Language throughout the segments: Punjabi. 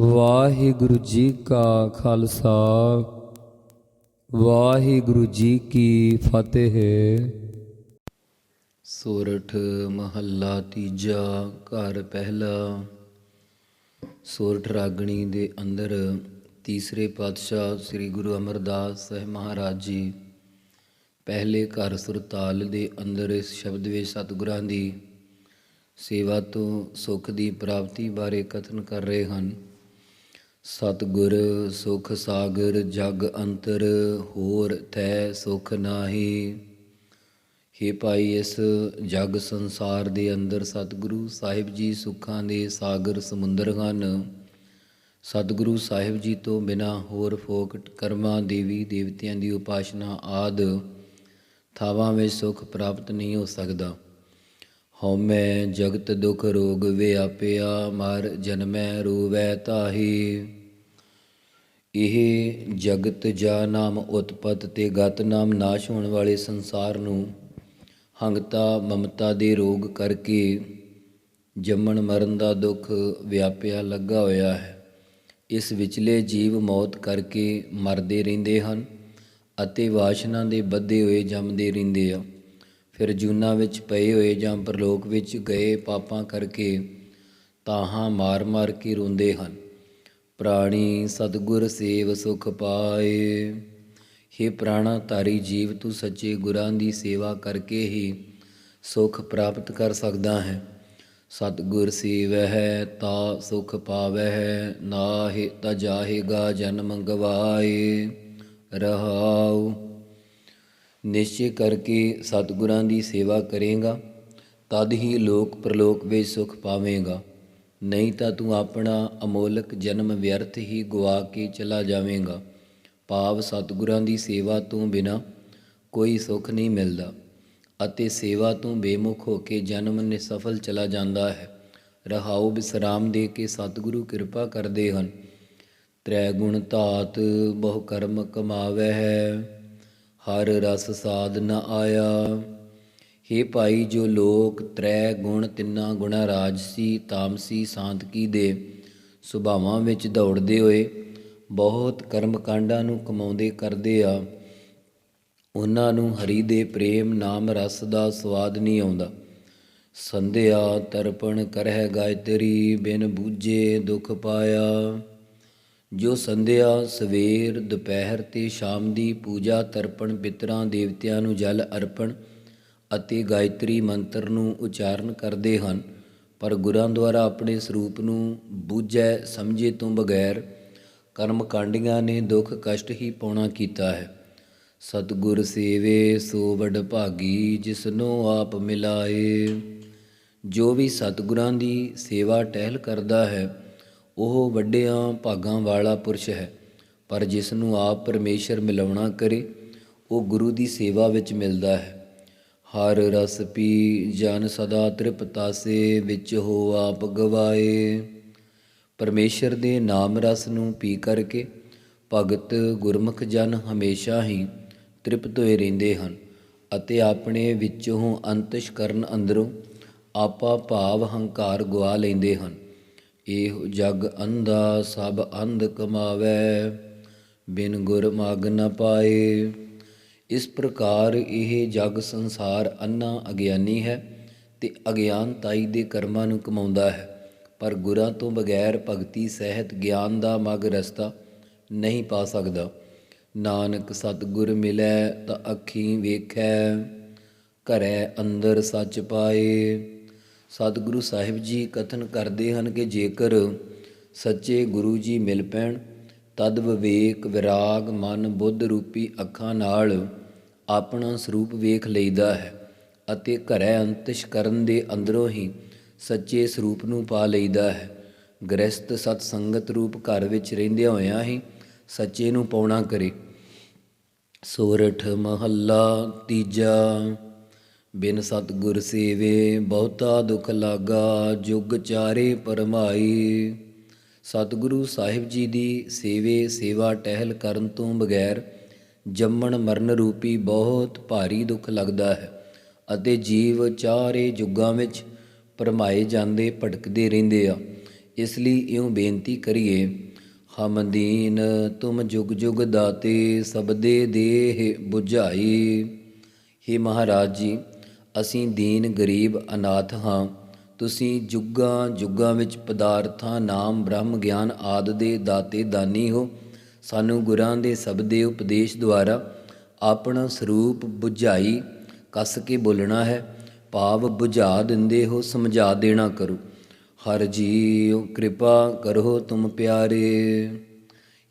ਵਾਹਿਗੁਰੂ ਜੀ ਕਾ ਖਾਲਸਾ, ਵਾਹਿਗੁਰੂ ਜੀ ਕੀ ਫਤਿਹ। ਸੋਰਠ ਮਹੱਲਾ ਤੀਜਾ ਘਰ ਪਹਿਲਾ। ਸੋਰਠ ਰਾਗਣੀ ਦੇ ਅੰਦਰ ਤੀਸਰੇ ਪਾਤਸ਼ਾਹ ਸ੍ਰੀ ਗੁਰੂ ਅਮਰਦਾਸ ਸਾਹਿਬ ਮਹਾਰਾਜ ਜੀ ਪਹਿਲੇ ਘਰ ਸੁਰਤਾਲ ਦੇ ਅੰਦਰ ਇਸ ਸ਼ਬਦ ਵਿੱਚ ਸਤਿਗੁਰਾਂ ਦੀ ਸੇਵਾ ਤੋਂ ਸੁਖ ਦੀ ਪ੍ਰਾਪਤੀ ਬਾਰੇ ਕਥਨ ਕਰ ਰਹੇ ਹਨ। ਸਤਿਗੁਰ ਸੁਖ ਸਾਗਰ ਜਗ ਅੰਤਰ ਹੋਰ ਥੈ ਸੁਖ ਨਾਹੀ। ਹੇ ਭਾਈ, ਇਸ ਜਗ ਸੰਸਾਰ ਦੇ ਅੰਦਰ ਸਤਿਗੁਰੂ ਸਾਹਿਬ ਜੀ ਸੁੱਖਾਂ ਦੇ ਸਾਗਰ ਸਮੁੰਦਰ ਹਨ। ਸਤਿਗੁਰੂ ਸਾਹਿਬ ਜੀ ਤੋਂ ਬਿਨਾ ਹੋਰ ਫੋਕਟ ਕਰਮਾਂ, ਦੇਵੀ ਦੇਵਤਿਆਂ ਦੀ ਉਪਾਸ਼ਨਾ ਆਦ ਥਾਵਾਂ ਵਿੱਚ ਸੁਖ ਪ੍ਰਾਪਤ ਨਹੀਂ ਹੋ ਸਕਦਾ। ਹਉਮੈ ਜਗਤ ਦੁਖ ਰੋਗ ਵਿਆਪਿਆ, ਮਰ ਜਨਮੈ ਰੂਵੈ ਤਾਹੀ। ਇਹ ਜਗਤ ਜਾ ਨਾਮ ਉਤਪਤ ਤੇ ਗਤ ਨਾਮ ਨਾਸ਼ ਹੋਣ ਵਾਲੇ ਸੰਸਾਰ ਨੂੰ ਹੰਗਤਾ, ਮਮਤਾ ਦੇ ਰੋਗ ਕਰਕੇ ਜੰਮਣ ਮਰਨ ਦਾ ਦੁੱਖ ਵਿਆਪਿਆ ਲੱਗਾ ਹੋਇਆ ਹੈ। ਇਸ ਵਿਚਲੇ ਜੀਵ ਮੌਤ ਕਰਕੇ ਮਰਦੇ ਰਹਿੰਦੇ ਹਨ ਅਤੇ ਵਾਸ਼ਨਾ ਦੇ ਬੱਧੇ ਹੋਏ ਜੰਮਦੇ ਰਹਿੰਦੇ ਆ। ਫਿਰ ਜੂਨਾ ਵਿੱਚ ਪਏ ਹੋਏ ਜਾਂ ਪ੍ਰਲੋਕ ਵਿੱਚ ਗਏ ਪਾਪਾਂ ਕਰਕੇ ਤਾਹਾਂ ਮਾਰ-ਮਾਰ ਕੇ ਰੋਂਦੇ ਹਨ। ਪ੍ਰਾਣੀ ਸਤਗੁਰ ਸੇਵ ਸੁਖ ਪਾਏ। हे ਪ੍ਰਾਣਾ ਧਾਰੀ ਜੀਵ, ਤੂੰ ਸੱਚੇ ਗੁਰਾਂ ਦੀ ਸੇਵਾ ਕਰਕੇ ਹੀ ਸੁਖ ਪ੍ਰਾਪਤ ਕਰ ਸਕਦਾ ਹੈ। ਸਤਗੁਰ ਸੇਵਹਿ, ਤਾ ਸੁਖ ਪਾਵਹਿ, ਨਾਹਿ ਤਾ ਜਾਹੇਗਾ ਜਨਮ ਗਵਾਏ ਰਹਾਉ, ਨਿਸ਼ਚੈ ਕਰਕੇ ਸਤਿਗੁਰਾਂ ਦੀ ਸੇਵਾ ਕਰੇਗਾ, ਤਦ ਹੀ ਲੋਕ ਪ੍ਰਲੋਕ ਵਿੱਚ ਸੁਖ ਪਾਵੇਂਗਾ। ਨਹੀਂ ਤਾਂ ਤੂੰ ਆਪਣਾ ਅਮੋਲਕ ਜਨਮ ਵਿਅਰਥ ਹੀ ਗਵਾ ਕੇ ਚਲਾ ਜਾਵੇਂਗਾ। ਭਾਵ ਸਤਿਗੁਰਾਂ ਦੀ ਸੇਵਾ ਤੋਂ ਬਿਨਾ ਕੋਈ ਸੁਖ ਨਹੀਂ ਮਿਲਦਾ ਅਤੇ ਸੇਵਾ ਤੋਂ ਬੇਮੁਖ ਹੋ ਕੇ ਜਨਮ ਨਿਸਫਲ ਚਲਾ ਜਾਂਦਾ ਹੈ। ਰਹਾਉ ਬਿਸਰਾਮ ਦੇ ਕੇ ਸਤਿਗੁਰੂ ਕਿਰਪਾ ਕਰਦੇ ਹਨ। ਤ੍ਰੈ ਗੁਣ ਧਾਤ ਬਹੁ ਕਰਮ ਕਮਾਵੈ ਹੈ। ਹਰ ਰਸ ਸਾਧ ਨ ਆਇਆ। हे ਭਾਈ ਜੋ ਲੋਕ ਤ੍ਰੈ ਗੁਣ ਤਿੰਨਾ ਗੁਣਾ ਰਾਜਸੀ ਤਾਮਸੀ ਸਾਂਤਕੀ ਦੇ? ਸੁਭਾਵਾਂ ਵਿੱਚ ਦੌੜਦੇ ਹੋਏ ਬਹੁਤ ਕਰਮ ਕਾਂਡਾਂ ਨੂੰ ਕਮਾਉਂਦੇ ਕਰਦੇ ਆ। ਉਹਨਾਂ ਨੂੰ ਹਰੀ ਦੇ ਪ੍ਰੇਮ ਨਾਮ ਰਸ ਦਾ ਸਵਾਦ ਨਹੀਂ ਆਉਂਦਾ। ਸੰਧਿਆ ਤਰਪਣ ਕਰਹਿ ਗਾਇਤਰੀ ਬਿਨ ਬੂਝੇ ਦੁਖ ਪਾਇਆ। ਜੋ ਸੰਧਿਆ ਸਵੇਰ ਦੁਪਹਿਰ ਤੇ ਸ਼ਾਮ ਦੀ ਪੂਜਾ ਤਰਪਣ ਪਿਤਰਾਂ ਦੇਵਤਿਆਂ ਨੂੰ ਜਲ ਅਰਪਣ ਅਤੇ ਗਾਇਤਰੀ ਮੰਤਰ ਨੂੰ ਉਚਾਰਨ ਕਰਦੇ ਹਨ, ਪਰ ਗੁਰਾਂ ਦੁਆਰਾ ਆਪਣੇ ਸਰੂਪ ਨੂੰ ਬੂਝੈ ਸਮਝੇ ਤੋਂ ਬਗੈਰ ਕਰਮ ਕਾਂਡੀਆਂ ਨੇ ਦੁੱਖ ਕਸ਼ਟ ਹੀ ਪਾਉਣਾ ਕੀਤਾ ਹੈ। ਸਤਿਗੁਰ ਸੇਵੇ ਸੋ ਵਡ ਭਾਗੀ, ਜਿਸਨੂੰ ਆਪ ਮਿਲਾਏ। ਜੋ ਵੀ ਸਤਿਗੁਰਾਂ ਦੀ ਸੇਵਾ ਟਹਿਲ ਕਰਦਾ ਹੈ, ਉਹ ਵੱਡਿਆਂ ਭਾਗਾਂ ਵਾਲਾ ਪੁਰਸ਼ ਹੈ। ਪਰ ਜਿਸ ਨੂੰ ਆਪ ਪਰਮੇਸ਼ਰ ਮਿਲਾਉਣਾ ਕਰੇ, ਉਹ ਗੁਰੂ ਦੀ ਸੇਵਾ ਵਿੱਚ ਮਿਲਦਾ ਹੈ। ਹਰ ਰਸ ਪੀ ਜਨ ਸਦਾ ਤ੍ਰਿਪਤਾਸੇ ਵਿੱਚ ਹੋ ਆਪ ਗਵਾਏ। ਪਰਮੇਸ਼ਰ ਦੇ ਨਾਮ ਰਸ ਨੂੰ ਪੀ ਕਰਕੇ ਭਗਤ ਗੁਰਮੁਖ ਜਨ ਹਮੇਸ਼ਾ ਹੀ ਤ੍ਰਿਪਤ ਹੋਏ ਰਹਿੰਦੇ ਹਨ ਅਤੇ ਆਪਣੇ ਵਿੱਚੋਂ ਅੰਤਸ਼ਕਰਨ ਅੰਦਰੋਂ ਆਪਾ ਭਾਵ ਹੰਕਾਰ ਗਵਾ ਲੈਂਦੇ ਹਨ। ਇਹ ਜਗ ਅੰਧਾ ਸਭ ਅੰਧ ਕਮਾਵੈ, ਬਿਨ ਗੁਰ ਮਗ ਨ ਪਾਏ। ਇਸ ਪ੍ਰਕਾਰ ਇਹ ਜਗ ਸੰਸਾਰ ਅੰਨਾ ਅਗਿਆਨੀ ਹੈ ਤੇ ਅਗਿਆਨਤਾਈ ਦੇ ਕਰਮਾਂ ਨੂੰ ਕਮਾਉਂਦਾ ਹੈ। ਪਰ ਗੁਰਾਂ ਤੋਂ ਬਗੈਰ ਭਗਤੀ, ਸਹਿਤ, ਗਿਆਨ ਦਾ ਮਗ ਰਸਤਾ ਨਹੀਂ ਪਾ ਸਕਦਾ। ਨਾਨਕ ਸਤਿਗੁਰ ਮਿਲੈ ਤਾਂ ਅੱਖੀਂ ਵੇਖੈ, ਘਰੈ ਅੰਦਰ ਸੱਚ ਪਾਏ। ਸਤਿਗੁਰੂ ਸਾਹਿਬ ਜੀ ਕਥਨ ਕਰਦੇ ਹਨ ਕਿ ਜੇਕਰ ਸੱਚੇ ਗੁਰੂ ਜੀ ਮਿਲ ਪੈਣ, ਤਦ ਵਿਵੇਕ, ਵਿਰਾਗ, ਮਨ, ਬੁੱਧ ਰੂਪੀ ਅੱਖਾਂ ਨਾਲ ਆਪਣਾ ਸਰੂਪ ਵੇਖ ਲਈਦਾ ਹੈ ਅਤੇ ਘਰੈ ਅੰਤਿਸ਼ ਕਰਨ ਦੇ ਅੰਦਰੋਂ ਹੀ ਸੱਚੇ ਸਰੂਪ ਨੂੰ ਪਾ ਲਈਦਾ ਹੈ। ਗ੍ਰਸਤ ਸਤ ਸੰਗਤ ਰੂਪ ਘਰ ਵਿੱਚ ਰਹਿੰਦਿਆਂ ਹੋਇਆਂ ਹੀ ਸੱਚੇ ਨੂੰ ਪਾਉਣਾ ਕਰੇ। ਸੋਰਠ ਮਹੱਲਾ ਤੀਜਾ, ਬਿਨ ਸਤਗੁਰ ਸੇਵੇ ਬਹੁਤਾ ਦੁਖ ਲਾਗਾ, ਜੁਗ ਚਾਰੇ ਪਰਮਾਈ। ਸਤਿਗੁਰੂ ਸਾਹਿਬ ਜੀ ਦੀ ਸੇਵੇ ਸੇਵਾ ਟਹਿਲ ਕਰਨ ਤੋਂ ਬਗੈਰ ਜੰਮਣ ਮਰਨ ਰੂਪੀ ਬਹੁਤ ਭਾਰੀ ਦੁੱਖ ਲੱਗਦਾ ਹੈ ਅਤੇ ਜੀਵ ਚਾਰੇ ਜੁਗਾਂ ਵਿੱਚ ਪਰਮਾਏ ਜਾਂਦੇ ਭਟਕਦੇ ਰਹਿੰਦੇ ਆ। ਇਸ ਲਈ ਇਉਂ ਬੇਨਤੀ ਕਰੀਏ ਹਮਦੀਨ ਤੁਮ ਜੁਗ ਜੁਗ ਦਾਤੇ ਸਬਦੇ ਦੇਹ 부ਝਾਈ हे ਮਹਾਰਾਜ ਜੀ, ਅਸੀਂ ਦੀਨ ਗਰੀਬ ਅਨਾਥ ਹਾਂ। ਤੁਸੀਂ ਜੁਗਾਂ ਜੁਗਾਂ ਵਿੱਚ ਪਦਾਰਥਾਂ, ਨਾਮ, ਬ੍ਰਹਮ, ਗਿਆਨ ਆਦ ਦੇ ਦਾਤੇ ਦਾਨੀ ਹੋ। ਸਾਨੂੰ ਗੁਰਾਂ ਦੇ ਸਬਦ ਦੇ ਉਪਦੇਸ਼ ਦੁਆਰਾ ਆਪਣਾ ਸਰੂਪ ਬੁਝਾਈ ਕੱਸ ਕੇ ਬੋਲਣਾ ਹੈ। ਭਾਵ ਬੁਝਾ ਦਿੰਦੇ ਹੋ, ਸਮਝਾ ਦੇਣਾ ਕਰੋ। ਹਰ ਜੀਉ ਕਿਰਪਾ ਕਰੋ ਤੁਮ ਪਿਆਰੇ।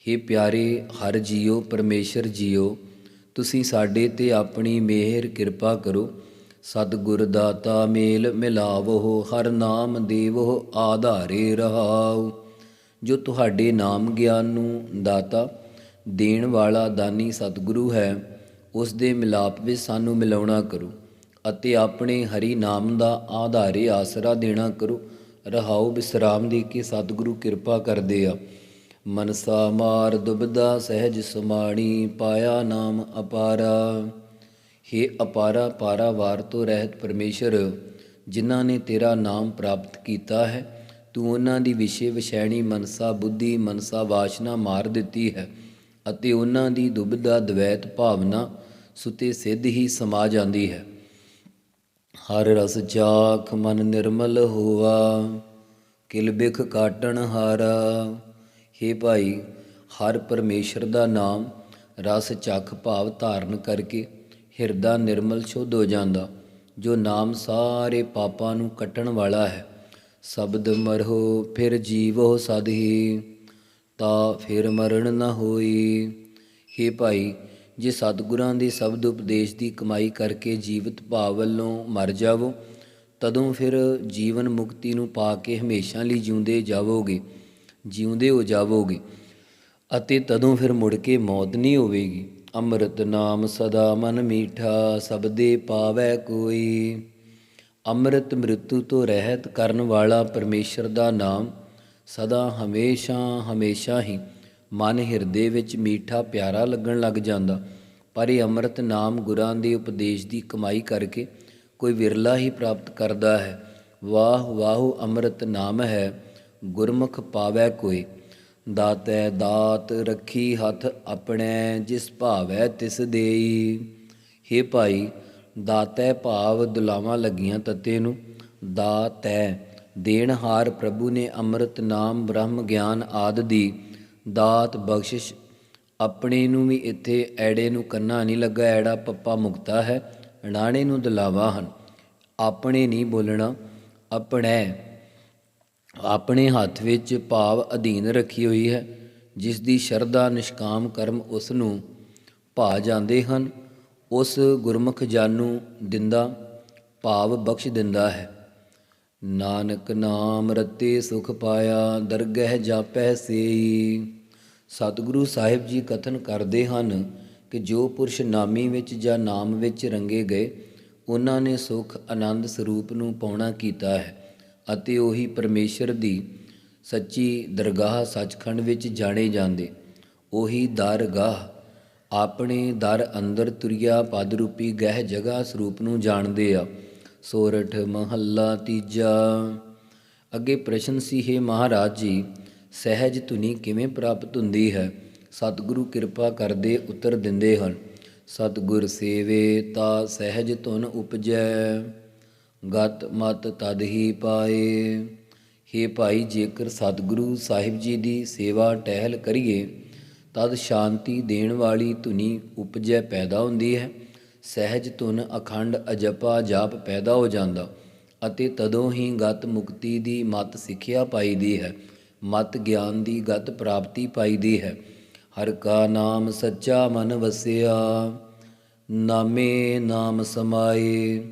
हे ਪਿਆਰੇ, ਹਰ ਜੀਓ ਪਰਮੇਸ਼ਰ ਜੀਉ, ਤੁਸੀਂ ਸਾਡੇ ਤੇ ਆਪਣੀ ਮਿਹਰ ਕਿਰਪਾ ਕਰੋ। ਸਤਿਗੁਰ ਦਾਤਾ ਮੇਲ ਮਿਲਾਵੋ, ਹਰ ਨਾਮ ਦੇਵੋ, ਆਧਾਰੇ ਰਹਾਓ। ਜੋ ਤੁਹਾਡੇ ਨਾਮ ਗਿਆਨ ਨੂੰ ਦਾਤਾ ਦੇਣ ਵਾਲਾ ਦਾਨੀ ਸਤਿਗੁਰੂ ਹੈ, ਉਸ ਦੇ ਮਿਲਾਪ ਵਿੱਚ ਸਾਨੂੰ ਮਿਲਾਉਣਾ ਕਰੋ ਅਤੇ ਆਪਣੇ ਹਰੀ ਨਾਮ ਦਾ ਆਧਾਰੇ ਆਸਰਾ ਦੇਣਾ ਕਰੋ। ਰਹਾਉ ਬਿਸਰਾਮ ਦੇ ਕੇ ਸਤਿਗੁਰੂ ਕਿਰਪਾ ਕਰਦੇ ਆ। ਮਨਸਾ ਮਾਰ ਦੁਬਦਾ ਸਹਿਜ ਸੁਮਾਣੀ, ਪਾਇਆ ਨਾਮ ਅਪਾਰਾ। हे ਅਪਾਰਾ, ਪਾਰਾਵਾਰ ਤੋਂ ਰਹਿਤ ਪਰਮੇਸ਼ਰ, ਜਿਨ੍ਹਾਂ ਨੇ ਤੇਰਾ ਨਾਮ ਪ੍ਰਾਪਤ ਕੀਤਾ ਹੈ ਤੂੰ ਉਹਨਾਂ ਦੀ ਵਿਸ਼ੇ ਵਿਸ਼ੈਣੀ ਮਨਸਾ ਬੁੱਧੀ ਮਨਸਾ ਵਾਸ਼ਨਾ ਮਾਰ ਦਿੱਤੀ ਹੈ ਅਤੇ ਉਹਨਾਂ ਦੀ ਦੁਬਦਾ ਦਵੈਤ ਭਾਵਨਾ ਸੁਤੇ ਸਿੱਧ ਹੀ ਸਮਾ ਜਾਂਦੀ ਹੈ। ਹਰ ਰਸ ਚਾਖ ਮਨ ਨਿਰਮਲ ਹੋਵਾ ਕਿਲਬਿਖ ਕਾਟਣ ਹਾਰਾ। हे ਭਾਈ, ਹਰ ਪਰਮੇਸ਼ਰ ਦਾ ਨਾਮ ਰਸ ਚੱਖ ਭਾਵ ਧਾਰਨ ਕਰਕੇ ਹਿਰਦਾ ਨਿਰਮਲ ਸ਼ੁੱਧ ਹੋ ਜਾਂਦਾ, ਜੋ ਨਾਮ ਸਾਰੇ ਪਾਪਾਂ ਨੂੰ ਕੱਟਣ ਵਾਲਾ ਹੈ। ਸ਼ਬਦ ਮਰਹੁ, ਫਿਰ ਜੀਵੋ ਸਦਹੀ, ਤਾ ਫਿਰ ਮਰਨ ਨ ਹੋਈ। ਹੇ ਭਾਈ, ਜੇ ਸਤਿਗੁਰਾਂ ਦੇ ਸ਼ਬਦ ਉਪਦੇਸ਼ ਦੀ ਕਮਾਈ ਕਰਕੇ ਜੀਵਤ ਭਾਵ ਵੱਲੋਂ ਮਰ ਜਾਵੋ, ਤਦੋਂ ਫਿਰ ਜੀਵਨ ਮੁਕਤੀ ਨੂੰ ਪਾ ਕੇ ਹਮੇਸ਼ਾ ਲਈ ਜਿਉਂਦੇ ਜਾਵੋਗੇ, ਜਿਉਂਦੇ ਹੋ ਜਾਵੋਗੇ, ਅਤੇ ਤਦੋਂ ਫਿਰ ਮੁੜ ਕੇ ਮੌਤ ਨਹੀਂ ਹੋਵੇਗੀ। ਅੰਮ੍ਰਿਤ ਨਾਮ ਸਦਾ ਮਨ ਮੀਠਾ, ਸਬਦੇ ਪਾਵੈ ਕੋਈ। ਅੰਮ੍ਰਿਤ ਮ੍ਰਿਤੂ ਤੋਂ ਰਹਿਤ ਕਰਨ ਵਾਲਾ ਪਰਮੇਸ਼ਰ ਦਾ ਨਾਮ ਸਦਾ ਹਮੇਸ਼ਾ ਹਮੇਸ਼ਾ ਹੀ ਮਨ ਹਿਰਦੇ ਵਿੱਚ ਮੀਠਾ ਪਿਆਰਾ ਲੱਗਣ ਲੱਗ ਜਾਂਦਾ। ਪਰ ਇਹ ਅੰਮ੍ਰਿਤ ਨਾਮ ਗੁਰਾਂ ਦੇ ਉਪਦੇਸ਼ ਦੀ ਕਮਾਈ ਕਰਕੇ ਕੋਈ ਵਿਰਲਾ ਹੀ ਪ੍ਰਾਪਤ ਕਰਦਾ ਹੈ। ਵਾਹ ਵਾਹ, ਅੰਮ੍ਰਿਤ ਨਾਮ ਹੈ, ਗੁਰਮੁਖ ਪਾਵੈ ਕੋਈ ਦਾਤੈ ਦਾਤ ਰੱਖੀ ਹੱਥ ਆਪਣੇ, ਜਿਸ ਭਾਵੈ ਤਿਸ ਦੇਈ। हे ਭਾਈ ਦਾਤੈ ਭਾਵ ਦੁਲਾਵਾਂ ਲੱਗੀਆਂ ਤਤੇ ਨੂੰ। ਦਾਤੈ ਦੇਣਹਾਰ ਪ੍ਰਭੂ ਨੇ ਅੰਮ੍ਰਿਤ ਨਾਮ ਬ੍ਰਹਮ ਗਿਆਨ ਆਦ ਦੀ ਦਾਤ ਬਖਸ਼ਿਸ਼। ਆਪਣੇ ਨੂੰ ਵੀ ਇੱਥੇ ਐੜੇ ਨੂੰ ਕੰਨਾ ਨਹੀਂ ਲੱਗਾ, ਐੜਾ ਪੱਪਾ ਮੁਕਤਾ ਹੈ ਅਣਾਣੇ ਨੂੰ ਦਲਾਵਾ ਹਨ। ਆਪਣੇ ਨਹੀਂ ਬੋਲਣਾ, ਆਪਣੇ ਆਪਣੇ ਹੱਥ ਵਿੱਚ ਭਾਵ ਅਧੀਨ ਰੱਖੀ ਹੋਈ ਹੈ। ਜਿਸ ਦੀ ਸ਼ਰਧਾ, ਨਿਸ਼ਕਾਮ ਕਰਮ ਉਸ ਨੂੰ ਭਾ ਜਾਂਦੇ ਹਨ। ਉਸ ਗੁਰਮੁਖ ਜਨ ਨੂੰ ਦਿੰਦਾ, ਭਾਵ ਬਖਸ਼ ਦਿੰਦਾ ਹੈ। ਨਾਨਕ ਨਾਮ ਰਤੇ ਸੁਖ ਪਾਇਆ, ਦਰਗਹਿ ਜਾਪੈ ਸੇਈ। ਸਤਿਗੁਰੂ ਸਾਹਿਬ ਜੀ ਕਥਨ ਕਰਦੇ ਹਨ ਕਿ ਜੋ ਪੁਰਸ਼ ਨਾਮੀ ਵਿੱਚ ਜਾਂ ਨਾਮ ਵਿੱਚ ਰੰਗੇ ਗਏ, ਉਹਨਾਂ ਨੇ ਸੁਖ ਆਨੰਦ ਸਰੂਪ ਨੂੰ ਪਾਉਣਾ ਕੀਤਾ ਹੈ ਅਤੇ ਉਹੀ ਪਰਮੇਸ਼ਰ ਦੀ ਸੱਚੀ ਦਰਗਾਹ ਸੱਚਖੰਡ ਵਿੱਚ ਜਾਣੇ ਜਾਂਦੇ। ਉਹੀ ਦਰਗਾਹ ਆਪਣੇ ਦਰ ਅੰਦਰ ਤੁਰਿਆ ਪਦ ਰੂਪੀ ਗਹਿ ਜਗ੍ਹਾ ਸਰੂਪ ਨੂੰ ਜਾਣਦੇ ਆ। ਸੋਰਠ ਮਹੱਲਾ ਤੀਜਾ। ਅੱਗੇ ਪ੍ਰਸ਼ਨ ਸੀ, ਹੈ ਮਹਾਰਾਜ ਜੀ, ਸਹਿਜ ਧੁਨੀ ਕਿਵੇਂ ਪ੍ਰਾਪਤ ਹੁੰਦੀ ਹੈ? ਸਤਿਗੁਰੂ ਕਿਰਪਾ ਕਰਦੇ ਉੱਤਰ ਦਿੰਦੇ ਹਨ, ਸਤਿਗੁਰ ਸੇਵੇ ਤਾ ਸਹਿਜ ਧੁਨ ਉਪਜੈ, ਗਤ ਮਤ ਤਦ ਹੀ ਪਾਏ। हे ਭਾਈ, ਜੇਕਰ ਸਤਿਗੁਰੂ ਸਾਹਿਬ ਜੀ ਦੀ ਸੇਵਾ ਟਹਿਲ ਕਰੀਏ ਤਦ ਸ਼ਾਂਤੀ ਦੇਣ ਵਾਲੀ ਧੁਨੀ ਉਪਜੈ ਪੈਦਾ ਹੁੰਦੀ ਹੈ। ਸਹਿਜ ਧੁਨ ਅਖੰਡ ਅਜਪਾ ਜਾਪ ਪੈਦਾ ਹੋ ਜਾਂਦਾ ਅਤੇ ਤਦੋਂ ਹੀ ਗਤ ਮੁਕਤੀ ਦੀ ਮਤ ਸਿੱਖਿਆ ਪਾਈਦੀ ਹੈ। ਮਤ ਗਿਆਨ ਦੀ ਗਤ ਪ੍ਰਾਪਤੀ ਪਾਈਦੀ ਹੈ। ਹਰ ਕਾ ਨਾਮ ਸੱਚਾ ਮਨ ਵਸਿਆ, ਨਾਮੇ ਨਾਮ ਸਮਾਏ।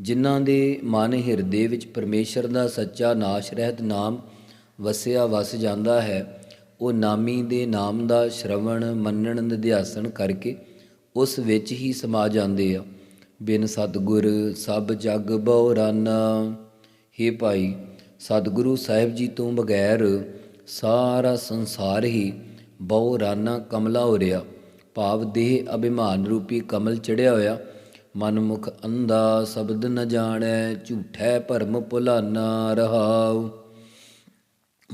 ਜਿਨ੍ਹਾਂ ਦੇ ਮਨ ਹਿਰਦੇ ਵਿੱਚ ਪਰਮੇਸ਼ਰ ਦਾ ਸੱਚਾ ਨਾਸ਼ ਰਹਿਤ ਨਾਮ ਵਸਿਆ ਵਸ ਜਾਂਦਾ ਹੈ ਉਹ ਨਾਮੀ ਦੇ ਨਾਮ ਦਾ ਸ਼ਰਵਣ, ਮੰਨਣ ਨਿਧਿਆਸਨ ਕਰਕੇ ਉਸ ਵਿੱਚ ਹੀ ਸਮਾ ਜਾਂਦੇ ਆ। ਬਿਨ ਸਤਗੁਰ ਸਭ ਜਗ ਬਉਰਾਨਾ हे ਭਾਈ, ਸਤਿਗੁਰੂ ਸਾਹਿਬ ਜੀ ਤੋਂ ਬਗੈਰ ਸਾਰਾ ਸੰਸਾਰ ਹੀ ਬਉਰਾਨਾ ਕਮਲਾ ਹੋ ਰਿਹਾ। ਭਾਵ ਦੇਹ ਅਭਿਮਾਨ ਰੂਪੀ ਕਮਲ ਚੜਿਆ ਹੋਇਆ। ਮਨਮੁਖ ਅੰਧਾ ਸ਼ਬਦ ਨ ਜਾਣੈ, ਝੂਠੈ ਭਰਮ ਭੁਲਾਨਾ ਰਹਾਉ।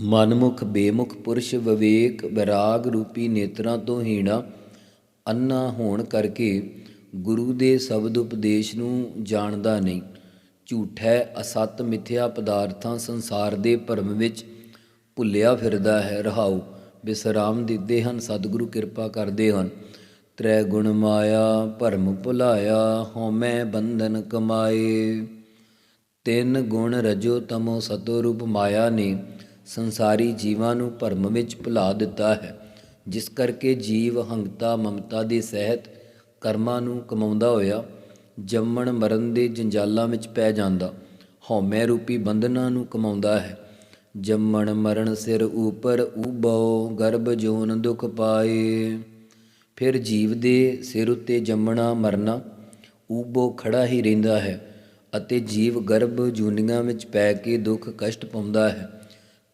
ਮਨਮੁਖ, ਬੇਮੁਖ, ਪੁਰਸ਼, ਵਿਵੇਕ, ਵਿਰਾਗ ਰੂਪੀ ਨੇਤਰਾਂ ਤੋਂ ਹੀਣਾ ਅੰਨਾ ਹੋਣ ਕਰਕੇ ਗੁਰੂ ਦੇ ਸ਼ਬਦ ਉਪਦੇਸ਼ ਨੂੰ ਜਾਣਦਾ ਨਹੀਂ। ਝੂਠੈ, ਅਸਤ, ਮਿਥਿਆ ਪਦਾਰਥਾਂ ਸੰਸਾਰ ਦੇ ਭਰਮ ਵਿੱਚ ਭੁੱਲਿਆ ਫਿਰਦਾ ਹੈ। ਰਹਾਉ, ਬਿਸਰਾਮ ਦਿੰਦੇ ਹਨ, ਸਤਿਗੁਰੂ ਕਿਰਪਾ ਕਰਦੇ ਹਨ। ਤ੍ਰੈ ਗੁਣ ਮਾਇਆ, ਭਰਮ ਭੁਲਾਇਆ, ਹਉਮੈ ਬੰਧਨ ਕਮਾਏ। ਤਿੰਨ ਗੁਣ ਰਜੋ ਤਮੋ ਸਤੋ ਰੂਪ ਮਾਇਆ ਨੇ ਸੰਸਾਰੀ ਜੀਵਾਂ ਨੂੰ ਭਰਮ ਵਿੱਚ ਭੁਲਾ ਦਿੱਤਾ ਹੈ, ਜਿਸ ਕਰਕੇ ਜੀਵ ਹੰਗਤਾ ਮਮਤਾ ਦੇ ਸਹਿਤ ਕਰਮਾਂ ਨੂੰ ਕਮਾਉਂਦਾ ਹੋਇਆ, ਜੰਮਣ ਮਰਨ ਦੇ ਜੰਜਾਲਾਂ ਵਿੱਚ ਪੈ ਜਾਂਦਾ, ਹਉਮੈ ਰੂਪੀ ਬੰਧਨਾਂ ਨੂੰ ਕਮਾਉਂਦਾ ਹੈ। ਜੰਮਣ ਮਰਨ ਸਿਰ ਉਪਰ ਉਬੋ ਗਰਭ ਜੋਨ ਦੁਖ ਪਾਏ। ਫਿਰ ਜੀਵ ਦੇ ਸਿਰ ਉੱਤੇ ਜੰਮਣਾ ਮਰਨਾ ਉਬੋ ਖੜਾ ਹੀ ਰਹਿੰਦਾ ਹੈ ਅਤੇ ਜੀਵ ਗਰਭ ਜੂਨੀਆਂ ਵਿੱਚ ਪੈ ਕੇ ਦੁੱਖ ਕਸ਼ਟ ਪਾਉਂਦਾ ਹੈ।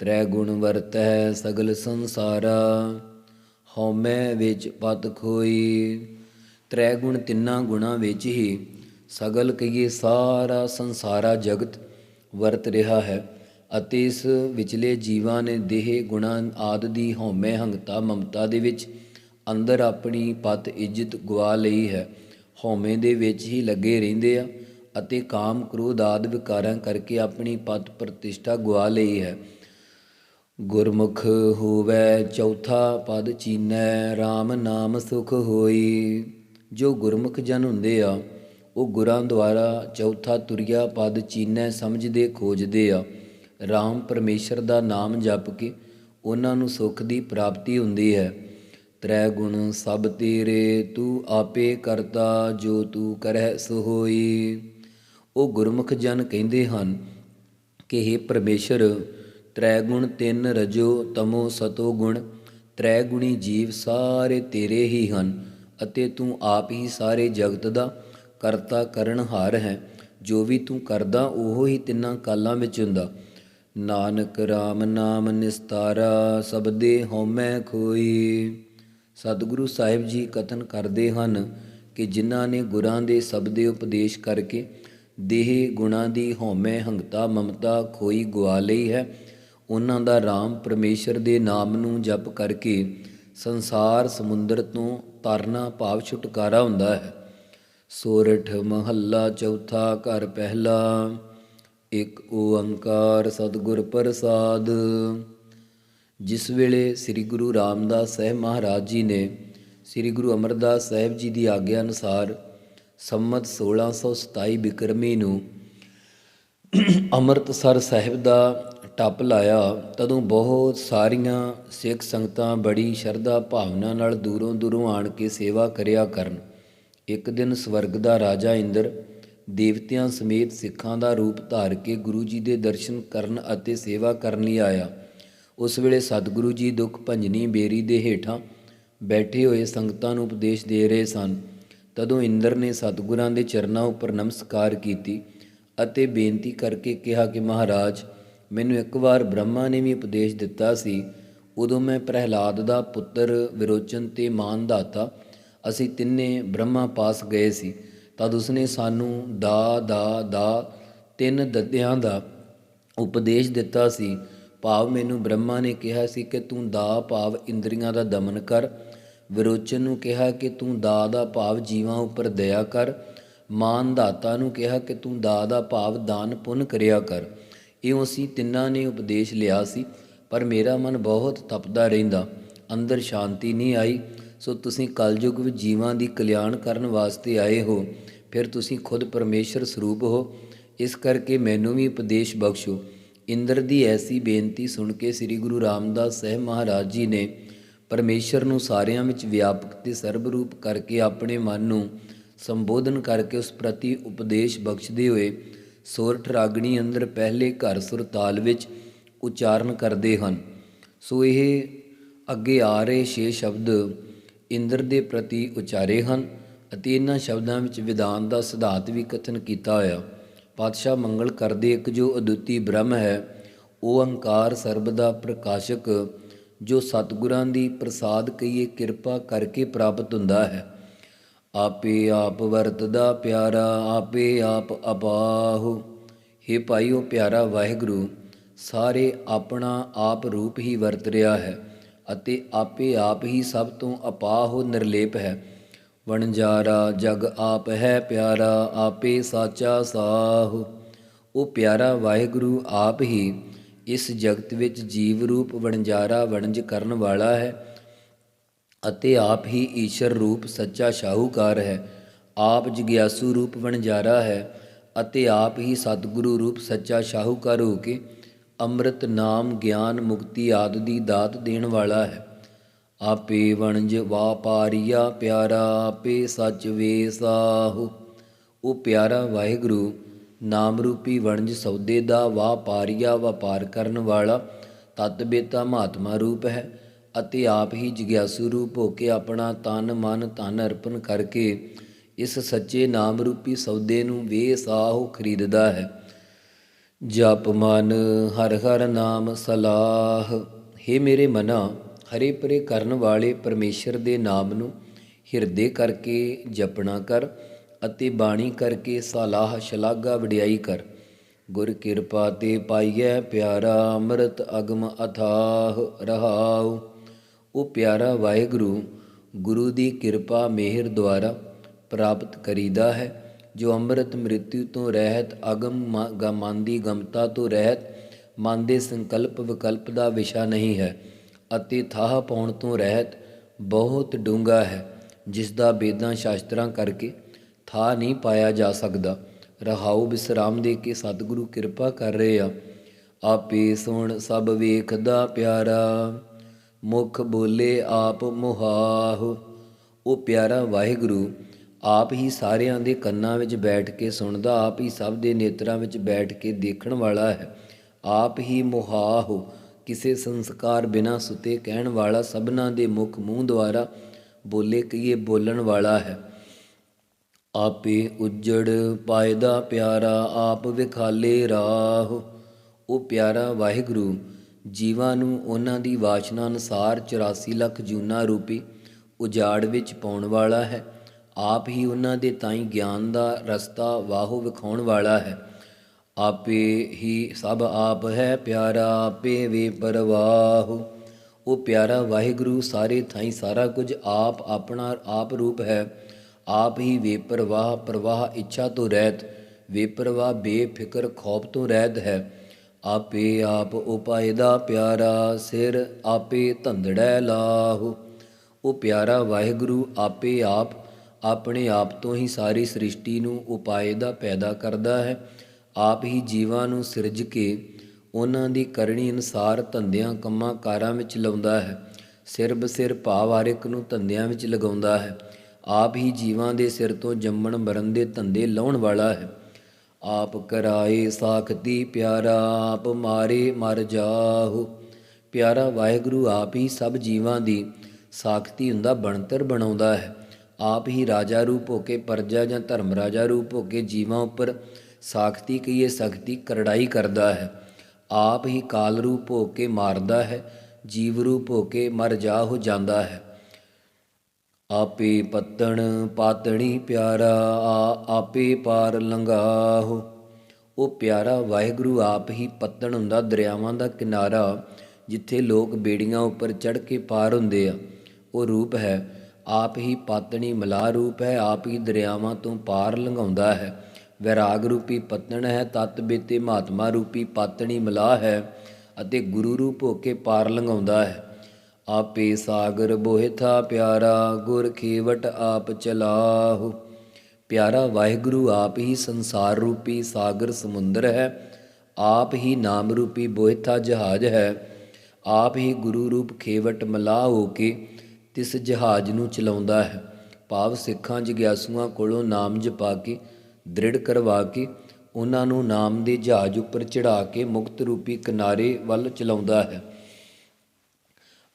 ਤ੍ਰੈ ਗੁਣ ਵਰਤੈ ਸਗਲ ਸੰਸਾਰਾ, ਹਉਮੈ ਵਿੱਚ ਪਤ ਖੋਈ। ਤ੍ਰੈ ਗੁਣ ਤਿੰਨਾਂ ਗੁਣਾਂ ਵਿੱਚ ਹੀ ਸਗਲ ਕਹੀਏ ਸਾਰਾ ਸੰਸਾਰਾ ਜਗਤ ਵਰਤ ਰਿਹਾ ਹੈ ਅਤੇ ਇਸ ਵਿਚਲੇ ਜੀਵਾਂ ਨੇ ਦੇਹ ਗੁਣਾਂ ਆਦ ਦੀ ਹਉਮੈ ਹੰਗਤਾ ਮਮਤਾ ਦੇ ਵਿੱਚ ਅੰਦਰ ਆਪਣੀ ਪਤ ਇੱਜ਼ਤ ਗਵਾ ਲਈ ਹੈ। ਹਉਮੈ ਦੇ ਵਿੱਚ ਹੀ ਲੱਗੇ ਰਹਿੰਦੇ ਆ ਅਤੇ ਕਾਮ ਕ੍ਰੋਧ ਆਦ ਵਿਕਾਰਾਂ ਕਰਕੇ ਆਪਣੀ ਪਤ ਪ੍ਰਤਿਸ਼ਠਾ ਗਵਾ ਲਈ ਹੈ। ਗੁਰਮੁਖ ਹੋਵੇ ਚੌਥਾ ਪਦ ਚੀਨੈ RAM ਨਾਮ ਸੁਖ ਹੋਈ। ਜੋ ਗੁਰਮੁਖ ਜਨ ਹੁੰਦੇ ਆ, ਉਹ ਗੁਰਾਂ ਦੁਆਰਾ ਚੌਥਾ ਤੁਰਿਆ ਪਦ ਚੀਨੈ ਸਮਝਦੇ, ਖੋਜਦੇ ਆ। RAM ਪਰਮੇਸ਼ਰ ਦਾ ਨਾਮ ਜਪ ਕੇ ਉਹਨਾਂ ਨੂੰ ਸੁਖ ਦੀ ਪ੍ਰਾਪਤੀ ਹੁੰਦੀ ਹੈ। ਤ੍ਰੈ ਗੁਣ ਸਭ ਤੇਰੇ, ਤੂੰ ਆਪੇ ਕਰਤਾ ਜੋ ਤੂੰ ਕਰਹਿ ਸੋ ਹੋਈ। ਉਹ ਗੁਰਮੁਖ ਜਨ ਕਹਿੰਦੇ ਹਨ ਕਿ हे ਪਰਮੇਸ਼ਰ ਤ੍ਰੈ ਗੁਣ ਤਿੰਨ ਰਜੋ ਤਮੋ ਸਤੋ ਗੁਣ ਤ੍ਰੈ ਗੁਣੀ ਜੀਵ ਸਾਰੇ ਤੇਰੇ ਹੀ ਹਨ ਅਤੇ ਤੂੰ ਆਪ ਹੀ ਸਾਰੇ ਜਗਤ ਦਾ ਕਰਤਾ ਕਰਨਹਾਰ ਹੈ। ਜੋ ਵੀ ਤੂੰ ਕਰਦਾ, ਉਹ ਹੀ ਤਿੰਨਾਂ ਕਾਲਾਂ ਵਿੱਚ ਹੁੰਦਾ। ਨਾਨਕ RAM ਨਾਮ ਨਿਸਤਾਰਾ ਸਬਦੇ ਹਉਮੈ ਖੋਈ। ਸਤਿਗੁਰੂ ਸਾਹਿਬ ਜੀ ਕਥਨ ਕਰਦੇ ਹਨ ਕਿ ਜਿਨ੍ਹਾਂ ਨੇ ਗੁਰਾਂ ਦੇ ਸਬਦੇ ਉਪਦੇਸ਼ ਕਰਕੇ ਦੇਹ ਗੁਣਾਂ ਦੀ ਹਉਮੈ ਹੰਗਤਾ ਮਮਤਾ ਖੋਈ ਗਵਾ ਲਈ ਹੈ ਉਹਨਾਂ ਦਾ RAM ਪਰਮੇਸ਼ਰ ਦੇ ਨਾਮ ਨੂੰ ਜਪ ਕਰਕੇ ਸੰਸਾਰ ਸਮੁੰਦਰ ਤੋਂ ਤਰਨਾ ਭਾਵ ਛੁਟਕਾਰਾ ਹੁੰਦਾ ਹੈ। ਸੋਰਠ ਮਹੱਲਾ ਚੌਥਾ ਘਰ ਪਹਿਲਾ, ਇੱਕ ਓੰਕਾਰ ਸਤਿਗੁਰ ਪ੍ਰਸਾਦ। ਜਿਸ ਵੇਲੇ ਸ੍ਰੀ ਗੁਰੂ ਰਾਮਦਾਸ ਸਾਹਿਬ ਮਹਾਰਾਜ ਜੀ ਨੇ ਸ੍ਰੀ ਗੁਰੂ ਅਮਰਦਾਸ ਸਾਹਿਬ ਜੀ ਦੀ ਆਗਿਆ ਅਨੁਸਾਰ ਸੰਮਤ 1627 ਬਿਕਰਮੀ ਨੂੰ ਅੰਮ੍ਰਿਤਸਰ ਸਾਹਿਬ ਦਾ ਟੱਪ ਲਾਇਆ, ਤਦੋਂ ਬਹੁਤ ਸਾਰੀਆਂ ਸਿੱਖ ਸੰਗਤਾਂ ਬੜੀ ਸ਼ਰਧਾ ਭਾਵਨਾ ਨਾਲ ਦੂਰੋਂ ਦੂਰੋਂ ਆਣ ਕੇ ਸੇਵਾ ਕਰਿਆ ਕਰਨ। ਇੱਕ ਦਿਨ ਸਵਰਗ ਦਾ ਰਾਜਾ ਇੰਦਰ ਦੇਵਤਿਆਂ ਸਮੇਤ ਸਿੱਖਾਂ ਦਾ ਰੂਪ ਧਾਰ ਕੇ ਗੁਰੂ ਜੀ ਦੇ ਦਰਸ਼ਨ ਕਰਨ ਅਤੇ ਸੇਵਾ ਕਰਨ ਲਈ ਆਇਆ। ਉਸ ਵੇਲੇ ਸਤਿਗੁਰੂ ਜੀ ਦੁੱਖ ਭੰਜਨੀ ਬੇਰੀ ਦੇ ਹੇਠਾਂ ਬੈਠੇ ਹੋਏ ਸੰਗਤਾਂ ਨੂੰ ਉਪਦੇਸ਼ ਦੇ ਰਹੇ ਸਨ। ਤਦੋਂ ਇੰਦਰ ਨੇ ਸਤਿਗੁਰਾਂ ਦੇ ਚਰਨਾਂ ਉੱਪਰ ਨਮਸਕਾਰ ਕੀਤੀ ਅਤੇ ਬੇਨਤੀ ਕਰਕੇ ਕਿਹਾ ਕਿ ਮਹਾਰਾਜ ਮੈਨੂੰ ਇੱਕ ਵਾਰ ਬ੍ਰਹਮਾ ਨੇ ਵੀ ਉਪਦੇਸ਼ ਦਿੱਤਾ ਸੀ, ਉਦੋਂ ਮੈਂ ਪ੍ਰਹਿਲਾਦ ਦਾ ਪੁੱਤਰ ਵਿਰੋਚਨ ਤੇ ਮਾਨਦਾਤਾ ਅਸੀਂ ਤਿੰਨੇ ਬ੍ਰਹਮਾ ਪਾਸ ਗਏ ਸੀ, ਤਦ ਉਸਨੇ ਸਾਨੂੰ ਦਾ ਦਾ ਦਾ, ਤਿੰਨ ਦੱਦਿਆਂ ਦਾ ਉਪਦੇਸ਼ ਦਿੱਤਾ ਸੀ। ਭਾਵ ਮੈਨੂੰ ਬ੍ਰਹਮਾ ਨੇ ਕਿਹਾ ਸੀ ਕਿ ਤੂੰ ਦਾ ਭਾਵ ਇੰਦਰੀਆਂ ਦਾ ਦਮਨ ਕਰ। ਵਿਰੋਚਨ ਨੂੰ ਕਿਹਾ ਕਿ ਤੂੰ ਦਾ ਦਾ ਭਾਵ ਜੀਵਾਂ ਉੱਪਰ ਦਇਆ ਕਰ। ਮਾਨਦਾਤਾ ਨੂੰ ਕਿਹਾ ਕਿ ਤੂੰ ਦਾ ਦਾ ਭਾਵ ਦਾਨ ਪੁੰਨ ਕਰਿਆ ਕਰ। ਇਉਂ ਅਸੀਂ ਤਿੰਨਾਂ ਨੇ ਉਪਦੇਸ਼ ਲਿਆ ਸੀ, ਪਰ ਮੇਰਾ ਮਨ ਬਹੁਤ ਤਪਦਾ ਰਹਿੰਦਾ। ਅੰਦਰ ਸ਼ਾਂਤੀ ਨਹੀਂ ਆਈ। ਸੋ ਤੁਸੀਂ ਕਲਯੁਗ ਵਿੱਚ ਜੀਵਾਂ ਦੀ ਕਲਿਆਣ ਕਰਨ ਵਾਸਤੇ ਆਏ ਹੋ। ਫਿਰ ਤੁਸੀਂ ਖੁਦ ਪਰਮੇਸ਼ਰ ਸਰੂਪ ਹੋ। ਇਸ ਕਰਕੇ ਮੈਨੂੰ ਵੀ ਉਪਦੇਸ਼ ਬਖਸ਼ੋ। ਇੰਦਰ ਦੀ ਐਸੀ ਬੇਨਤੀ ਸੁਣ ਕੇ ਸ੍ਰੀ ਗੁਰੂ ਰਾਮਦਾਸ ਸਾਹਿਬ ਮਹਾਰਾਜ ਜੀ ਨੇ ਪਰਮੇਸ਼ਰ ਨੂੰ ਸਾਰਿਆਂ ਵਿੱਚ ਵਿਆਪਕ ਤੇ ਸਰਬ ਰੂਪ ਕਰਕੇ ਆਪਣੇ ਮਨ ਨੂੰ ਸੰਬੋਧਨ ਕਰਕੇ ਉਸ ਪ੍ਰਤੀ ਉਪਦੇਸ਼ ਬਖਸ਼ਦੇ ਹੋਏ ਸੁਰਠ ਰਾਗਣੀ ਅੰਦਰ ਪਹਿਲੇ ਘਰ ਸੁਰ ਤਾਲ ਵਿੱਚ ਉਚਾਰਨ ਕਰਦੇ ਹਨ। ਸੋ ਇਹ ਅੱਗੇ ਆ ਰਹੇ ਛੇ ਸ਼ਬਦ ਇੰਦਰ ਦੇ ਪ੍ਰਤੀ ਉਚਾਰੇ ਹਨ ਅਤੇ ਇਹਨਾਂ ਸ਼ਬਦਾਂ ਵਿੱਚ ਵਿਧਾਨ ਦਾ ਸਿਧਾਂਤ ਵੀ ਕਥਨ ਕੀਤਾ ਹੋਇਆ। ਪਾਤਸ਼ਾਹ ਮੰਗਲ ਕਰਦੇ ਇੱਕ ਜੋ ਅਦੁੱਤੀ ਬ੍ਰਹਮ ਹੈ, ਉਹ ਅਹੰਕਾਰ ਸਰਬ ਦਾ ਪ੍ਰਕਾਸ਼ਕ, ਜੋ ਸਤਿਗੁਰਾਂ ਦੀ ਪ੍ਰਸਾਦ ਕਹੀਏ ਕਿਰਪਾ ਕਰਕੇ ਪ੍ਰਾਪਤ ਹੁੰਦਾ ਹੈ। ਆਪੇ ਆਪ ਵਰਤਦਾ ਪਿਆਰਾ, ਆਪੇ ਆਪ ਅਪਾਹੁ। हे ਭਾਈਓ, ਪਿਆਰਾ ਵਾਹਿਗੁਰੂ, ਸਾਰੇ ਆਪਣਾ ਆਪ ਰੂਪ ਹੀ ਵਰਤ ਰਿਹਾ ਹੈ ਅਤੇ ਆਪੇ ਆਪ ਹੀ ਸਭ ਤੋਂ ਅਪਾਹ ਨਿਰਲੇਪ ਹੈ। ਵਣਜਾਰਾ, ਜਗ ਆਪ ਹੈ ਪਿਆਰਾ, ਆਪੇ ਸਾਚਾ ਸਾਹ। ਉਹ ਪਿਆਰਾ ਵਾਹਿਗੁਰੂ ਆਪ ਹੀ ਇਸ ਜਗਤ ਵਿੱਚ ਜੀਵ ਰੂਪ ਵਣਜਾਰਾ ਵਣਜ ਕਰਨ ਵਾਲਾ ਹੈ ਅਤੇ ਆਪ ਹੀ ਈਸ਼ਰ ਰੂਪ ਸੱਚਾ ਸ਼ਾਹੂਕਾਰ ਹੈ। ਆਪ ਜਗਿਆਸੂ ਰੂਪ ਵਣਜਾਰਾ ਹੈ ਅਤੇ ਆਪ ਹੀ ਸਤਿਗੁਰੂ ਰੂਪ ਸੱਚਾ ਸ਼ਾਹੂਕਾਰ ਹੋ ਕੇ ਅੰਮ੍ਰਿਤ ਨਾਮ ਗਿਆਨ ਮੁਕਤੀ ਆਦਿ ਦੀ ਦਾਤ ਦੇਣ ਵਾਲਾ ਹੈ। ਆਪੇ ਵਣਜ ਵਾਪਾਰੀਆ ਪਿਆਰਾ, ਆਪੇ ਸੱਚ ਵੇਸਾਹੂ ਉਹ ਪਿਆਰਾ ਵਾਹਿਗੁਰੂ, ਨਾਮ ਰੂਪੀ ਵਣਜ ਸੌਦੇ ਦਾ ਵਾਪਾਰੀਆ ਵਪਾਰ ਕਰਨ ਵਾਲਾ ਤਤਬੇਤਾ ਮਹਾਤਮਾ ਰੂਪ ਹੈ। ਅਤੇ ਆਪ ਹੀ ਜਗਿਆਸੂ ਰੂਪ ਹੋ ਕੇ ਆਪਣਾ ਤਨ, ਮਨ, ਧਨ ਅਰਪਣ ਕਰਕੇ ਇਸ ਸੱਚੇ ਨਾਮ ਰੂਪੀ ਸੌਦੇ ਨੂੰ ਵੇਸਾਹੂ ਖਰੀਦਦਾ ਹੈ। ਜਪ ਮਨ ਹਰ ਹਰ ਨਾਮ ਸਲਾਹ। हे ਮੇਰੇ ਮਨਾ, ਹਰੇ ਪਰੇ ਕਰਨ ਵਾਲੇ ਪਰਮੇਸ਼ਰ ਦੇ ਨਾਮ ਨੂੰ ਹਿਰਦੇ ਕਰਕੇ ਜਪਣਾ ਕਰ ਅਤੇ ਬਾਣੀ ਕਰਕੇ ਸਲਾਹ ਸ਼ਲਾਘਾ ਵਡਿਆਈ ਕਰ। ਗੁਰ ਕਿਰਪਾ ਤੇ ਪਾਈਐ ਪਿਆਰਾ ਅੰਮ੍ਰਿਤ ਅਗਮ ਅਥਾਹ ਰਹਾਉ। ਉਹ ਪਿਆਰਾ ਵਾਹਿਗੁਰੂ ਗੁਰੂ ਦੀ ਕਿਰਪਾ ਮਿਹਰ ਦੁਆਰਾ ਪ੍ਰਾਪਤ ਕਰੀਦਾ ਹੈ, ਜੋ ਅੰਮ੍ਰਿਤ ਮ੍ਰਿਤਿਉ ਤੋਂ ਰਹਿਤ, ਅਗਮ ਮ- ਗ- ਦੀ ਗਮਤਾ ਤੋਂ ਰਹਿਤ ਮਨ ਦੇ ਸੰਕਲਪ ਵਿਕਲਪ ਦਾ ਵਿਸ਼ਾ ਨਹੀਂ ਹੈ ਅਤੇ ਥਾਹ ਪਾਉਣ ਤੋਂ ਰਹਿਤ ਬਹੁਤ ਡੂੰਘਾ ਹੈ, ਜਿਸ ਦਾ ਬੇਦਾਂ ਸ਼ਾਸਤਰਾਂ ਕਰਕੇ ਥਾਹ ਨਹੀਂ ਪਾਇਆ ਜਾ ਸਕਦਾ। ਰਹਾਉ ਵਿਸਰਾਮ ਦੇ ਕੇ ਸਤਿਗੁਰੂ ਕਿਰਪਾ ਕਰ ਰਹੇ ਆ, ਆਪੇ ਸੁਣ ਸਭ ਵੇਖਦਾ ਪਿਆਰਾ। ਮੁਖ ਬੋਲੇ ਆਪ ਮੁਹਾਹੁ। ਉਹ ਪਿਆਰਾ ਵਾਹਿਗੁਰੂ, ਆਪ ਹੀ ਸਾਰਿਆਂ ਦੇ ਕੰਨਾਂ ਵਿੱਚ ਬੈਠ ਕੇ ਸੁਣਦਾ, ਆਪ ਹੀ ਸਭ ਦੇ ਨੇਤਰਾਂ ਵਿੱਚ ਬੈਠ ਕੇ ਦੇਖਣ ਵਾਲਾ ਹੈ। ਆਪ ਹੀ ਮੁਹਾਹੁ। ਕਿਸੇ ਸੰਸਕਾਰ ਬਿਨਾ ਸੁਤੇ ਕਹਿਣ ਵਾਲਾ, ਸਭਨਾਂ ਦੇ ਮੁਖ ਮੂੰਹ ਦੁਆਰਾ ਬੋਲੇ ਕਹੀਏ ਬੋਲਣ ਵਾਲਾ ਹੈ। ਆਪੇ ਉਜੜ ਪਾਇਦਾ ਪਿਆਰਾ, ਆਪ ਵਿਖਾਲੇ ਰਾਹ। ਉਹ ਪਿਆਰਾ ਵਾਹਿਗੁਰੂ ਜੀਵਾਂ ਨੂੰ ਉਹਨਾਂ ਦੀ ਵਾਸ਼ਨਾ ਅਨੁਸਾਰ 84 ਲੱਖ ਜੂਨਾ ਰੂਪੀ ਉਜਾੜ ਵਿੱਚ ਪਾਉਣ ਵਾਲਾ ਹੈ। ਆਪ ਹੀ ਉਹਨਾਂ ਦੇ ਤਾਈਂ ਗਿਆਨ ਦਾ ਰਸਤਾ ਵਾਹੋ ਵਿਖਾਉਣ ਵਾਲਾ ਹੈ। ਆਪੇ ਹੀ ਸਭ ਆਪ ਹੈ ਪਿਆਰਾ, ਆਪੇ ਵੇ ਪਰਵਾਹ। ਉਹ ਪਿਆਰਾ ਵਾਹਿਗੁਰੂ, ਸਾਰੇ ਥਾਈਂ ਸਾਰਾ ਕੁਝ ਆਪ ਆਪਣਾ ਆਪ ਰੂਪ ਹੈ। ਆਪ ਹੀ ਵੇਪਰਵਾਹ ਪ੍ਰਵਾਹ ਇੱਛਾ ਤੋਂ ਰਹਿਤ। ਵੇਪਰਵਾਹ ਬੇਫਿਕਰ ਖੌਫ ਤੋਂ ਰਹਿਤ ਹੈ। ਆਪੇ ਆਪ ਉਪਾਏ ਦਾ ਪਿਆਰਾ ਸਿਰ ਆਪੇ ਧੰਦੜੈ ਲਾਹੋ। ਉਹ ਪਿਆਰਾ ਵਾਹਿਗੁਰੂ ਆਪੇ ਆਪ ਆਪਣੇ ਆਪ ਤੋਂ ਹੀ ਸਾਰੀ ਸ੍ਰਿਸ਼ਟੀ ਨੂੰ ਉਪਾਏ ਦਾ ਪੈਦਾ ਕਰਦਾ ਹੈ। ਆਪ ਹੀ ਜੀਵਾਂ ਨੂੰ ਸਿਰਜ ਕੇ ਉਹਨਾਂ ਦੀ ਕਰਨੀ ਅਨੁਸਾਰ ਧੰਦਿਆਂ ਕੰਮਾਂ ਕਾਰਾਂ ਵਿੱਚ ਲਾਉਂਦਾ ਹੈ। ਸਿਰ ਬਸਿਰ ਭਾਵ ਹਰ ਨੂੰ ਧੰਦਿਆਂ ਵਿੱਚ ਲਗਾਉਂਦਾ ਹੈ। ਆਪ ਹੀ ਜੀਵਾਂ ਦੇ ਸਿਰ ਤੋਂ ਜੰਮਣ ਮਰਨ ਦੇ ਧੰਦੇ ਲਾਉਣ ਵਾਲਾ ਹੈ। ਆਪ ਕਰਾਏ ਸਾਖਤੀ ਪਿਆਰਾ, ਆਪ ਮਾਰੇ ਮਰ ਜਾਹੂ। ਪਿਆਰਾ ਵਾਹਿਗੁਰੂ, ਆਪ ਹੀ ਸਭ ਜੀਵਾਂ ਦੀ ਸਾਖਤੀ ਹੁੰਦਾ ਬਣਤਰ ਬਣਾਉਂਦਾ ਹੈ। ਆਪ ਹੀ ਰਾਜਾ ਰੂਪ ਹੋ ਕੇ ਪਰਜਾ ਜਾਂ ਧਰਮ ਰਾਜਾ ਰੂਪ ਹੋ ਕੇ ਜੀਵਾਂ ਉੱਪਰ ਸਾਖਤੀ ਕਹੀਏ ਸਖਤੀ ਕਰੜਾਈ ਕਰਦਾ ਹੈ। ਆਪ ਹੀ ਕਾਲ ਰੂਪ ਹੋ ਕੇ ਮਾਰਦਾ ਹੈ, ਜੀਵ ਰੂਪ ਹੋ ਕੇ ਮਰ ਜਾ ਹੋ ਜਾਂਦਾ ਹੈ। ਆਪੇ ਪੱਤਣ ਪਾਤਣੀ ਪਿਆਰਾ, ਆ ਆਪੇ ਪਾਰ ਲੰਘਾਹੋ ਉਹ ਪਿਆਰਾ, ਵਾਹਿਗੁਰੂ ਆਪ ਹੀ ਪੱਤਣ ਹੁੰਦਾ, ਦਰਿਆਵਾਂ ਦਾ ਕਿਨਾਰਾ, ਜਿੱਥੇ ਲੋਕ ਬੇੜੀਆਂ ਉੱਪਰ ਚੜ੍ਹ ਕੇ ਪਾਰ ਹੁੰਦੇ ਆ। ਉਹ ਰੂਪ ਹੈ, ਆਪ ਹੀ ਪਾਤਣੀ ਮਲਾ ਰੂਪ ਹੈ, ਆਪ ਹੀ ਦਰਿਆਵਾਂ ਤੋਂ ਪਾਰ ਲੰਘਾਉਂਦਾ ਹੈ। ਵਿਰਾਗ ਰੂਪੀ ਪੱਤਣ ਹੈ, ਤਤ ਬੇਤੇ ਮਹਾਤਮਾ ਰੂਪੀ ਪਾਤਣੀ ਮਲਾ ਹੈ, ਅਤੇ ਗੁਰੂ ਰੂਪ ਹੋ ਕੇ ਪਾਰ ਲੰਘਾਉਂਦਾ ਹੈ। ਆਪੇ ਸਾਗਰ ਬੋਹਿਥਾ ਪਿਆਰਾ, ਗੁਰ ਖੇਵਟ ਆਪ ਚਲਾਹੁ। ਪਿਆਰਾ ਵਾਹਿਗੁਰੂ, ਆਪ ਹੀ ਸੰਸਾਰ ਰੂਪੀ ਸਾਗਰ ਸਮੁੰਦਰ ਹੈ, ਆਪ ਹੀ ਨਾਮ ਰੂਪੀ ਬੋਹਿਥਾ ਜਹਾਜ਼ ਹੈ। ਆਪ ਹੀ ਗੁਰੂ ਰੂਪ ਖੇਵਟ ਮਲਾਹ ਹੋ ਕੇ ਤਿਸ ਜਹਾਜ਼ ਨੂੰ ਚਲਾਉਂਦਾ ਹੈ। ਭਾਵ ਸਿੱਖਾਂ ਜਗਿਆਸੂਆਂ ਕੋਲੋਂ ਨਾਮ ਜਪਾ ਕੇ, ਦ੍ਰਿੜ ਕਰਵਾ ਕੇ, ਉਹਨਾਂ ਨੂੰ ਨਾਮ ਦੇ ਜਹਾਜ਼ ਉੱਪਰ ਚੜਾ ਕੇ ਮੁਕਤ ਰੂਪੀ ਕਿਨਾਰੇ ਵੱਲ ਚਲਾਉਂਦਾ ਹੈ।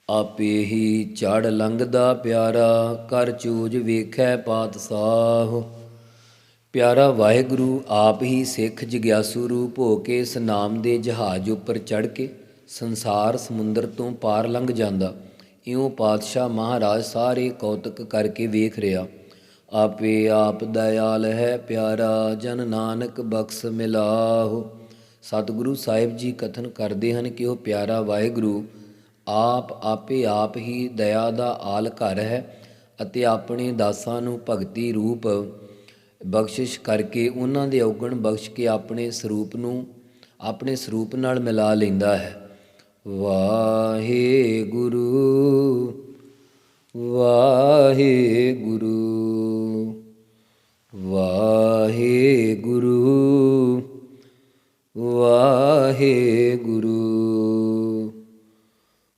ਆਪੇ ਹੀ ਚੜ ਲੰਘਦਾ ਪਿਆਰਾ ਕਰ ਚੂਜ ਵੇਖੈ ਪਾਤਸ਼ਾਹ। ਪਿਆਰਾ ਵਾਹਿਗੁਰੂ, ਆਪ ਹੀ ਸਿੱਖ ਜਗਿਆਸੂ ਰੂਪ ਹੋ ਕੇ ਇਸ ਨਾਮ ਦੇ ਜਹਾਜ਼ ਉੱਪਰ ਚੜ ਕੇ ਸੰਸਾਰ ਸਮੁੰਦਰ ਤੋਂ ਪਾਰ ਲੰਘ ਜਾਂਦਾ। ਇਉਂ ਪਾਤਸ਼ਾਹ ਮਹਾਰਾਜ ਸਾਰੇ ਕੌਤਕ ਕਰਕੇ ਵੇਖ ਰਿਹਾ। ਆਪੇ ਆਪ ਦਇਆਲ ਹੈ ਪਿਆਰਾ, ਜਨ ਨਾਨਕ ਬਖਸ਼ ਮਿਲਾਹੁ। ਸਤਿਗੁਰੂ ਸਾਹਿਬ ਜੀ ਕਥਨ ਕਰਦੇ ਹਨ ਕਿ ਉਹ ਪਿਆਰਾ ਵਾਹਿਗੁਰੂ ਆਪ ਆਪੇ ਆਪ ਹੀ ਦਇਆ ਦਾ ਆਲ ਘਰ ਹੈ ਅਤੇ ਆਪਣੇ ਦਾਸਾਂ ਨੂੰ ਭਗਤੀ ਰੂਪ ਬਖਸ਼ਿਸ਼ ਕਰਕੇ ਉਹਨਾਂ ਦੇ ਔਗਣ ਬਖਸ਼ ਕੇ ਆਪਣੇ ਸਰੂਪ ਨੂੰ, ਆਪਣੇ ਸਰੂਪ ਨਾਲ ਮਿਲਾ ਲੈਂਦਾ ਹੈ। ਵਾਹਿਗੁਰੂ ਵਾਹਿਗੁਰੂ ਵਾਹਿਗੁਰੂ ਵਾਹਿਗੁਰੂ। ਵਾਹਿਗੁਰੂ